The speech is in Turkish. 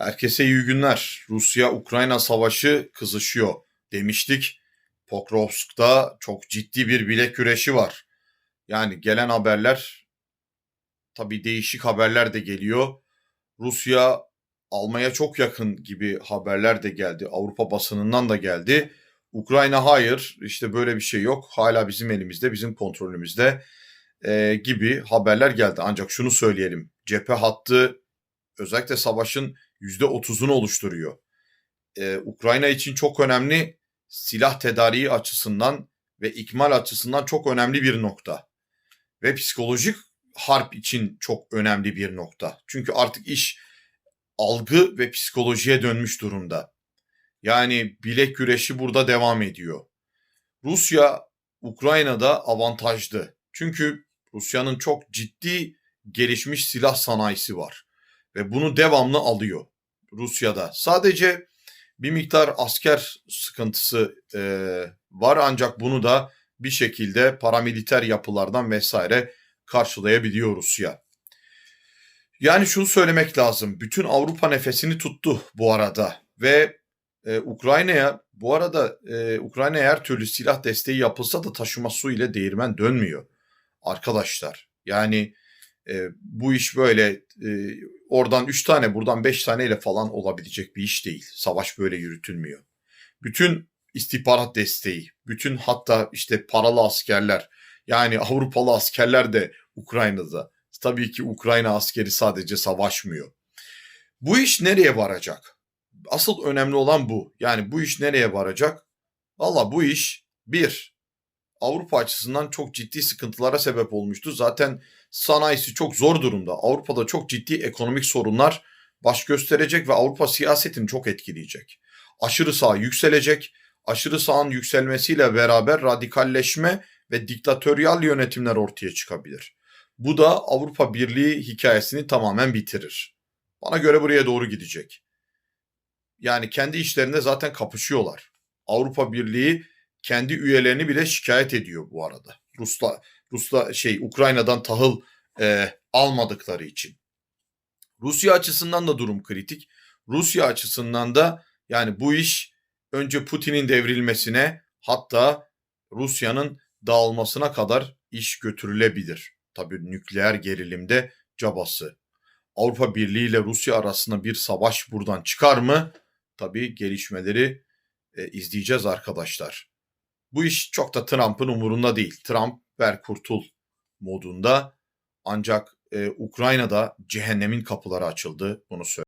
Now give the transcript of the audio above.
Herkese iyi günler. Rusya-Ukrayna savaşı kızışıyor demiştik. Pokrovsk'ta çok ciddi bir bilek güreşi var. Yani gelen haberler tabii değişik haberler de geliyor. Rusya almaya çok yakın gibi haberler de geldi. Avrupa basınından da geldi. Ukrayna hayır işte böyle bir şey yok. Hala bizim elimizde, bizim kontrolümüzde e, gibi haberler geldi. Ancak şunu söyleyelim. Cephe hattı özellikle savaşın %30'unu oluşturuyor. Ee, Ukrayna için çok önemli silah tedariği açısından ve ikmal açısından çok önemli bir nokta. Ve psikolojik harp için çok önemli bir nokta. Çünkü artık iş algı ve psikolojiye dönmüş durumda. Yani bilek güreşi burada devam ediyor. Rusya Ukrayna'da avantajlı. Çünkü Rusya'nın çok ciddi gelişmiş silah sanayisi var ve bunu devamlı alıyor Rusya'da. Sadece bir miktar asker sıkıntısı e, var ancak bunu da bir şekilde paramiliter yapılardan vesaire karşılayabiliyor Rusya. Yani şunu söylemek lazım. Bütün Avrupa nefesini tuttu bu arada ve e, Ukrayna'ya bu arada e, Ukrayna'ya her türlü silah desteği yapılsa da taşıma su ile değirmen dönmüyor arkadaşlar. Yani e, bu iş böyle e, oradan 3 tane buradan 5 taneyle falan olabilecek bir iş değil. Savaş böyle yürütülmüyor. Bütün istihbarat desteği, bütün hatta işte paralı askerler yani Avrupalı askerler de Ukrayna'da. Tabii ki Ukrayna askeri sadece savaşmıyor. Bu iş nereye varacak? Asıl önemli olan bu. Yani bu iş nereye varacak? Valla bu iş bir Avrupa açısından çok ciddi sıkıntılara sebep olmuştu. Zaten sanayisi çok zor durumda. Avrupa'da çok ciddi ekonomik sorunlar baş gösterecek ve Avrupa siyasetini çok etkileyecek. Aşırı sağ yükselecek. Aşırı sağın yükselmesiyle beraber radikalleşme ve diktatöryal yönetimler ortaya çıkabilir. Bu da Avrupa Birliği hikayesini tamamen bitirir. Bana göre buraya doğru gidecek. Yani kendi işlerinde zaten kapışıyorlar. Avrupa Birliği kendi üyelerini bile şikayet ediyor bu arada. Rusla Rusla şey Ukrayna'dan tahıl e, almadıkları için. Rusya açısından da durum kritik. Rusya açısından da yani bu iş önce Putin'in devrilmesine hatta Rusya'nın dağılmasına kadar iş götürülebilir. Tabii nükleer gerilimde cabası. Avrupa Birliği ile Rusya arasında bir savaş buradan çıkar mı? Tabii gelişmeleri e, izleyeceğiz arkadaşlar. Bu iş çok da Trump'ın umurunda değil. Trump ver kurtul modunda ancak e, Ukrayna'da cehennemin kapıları açıldı bunu söyleyeyim.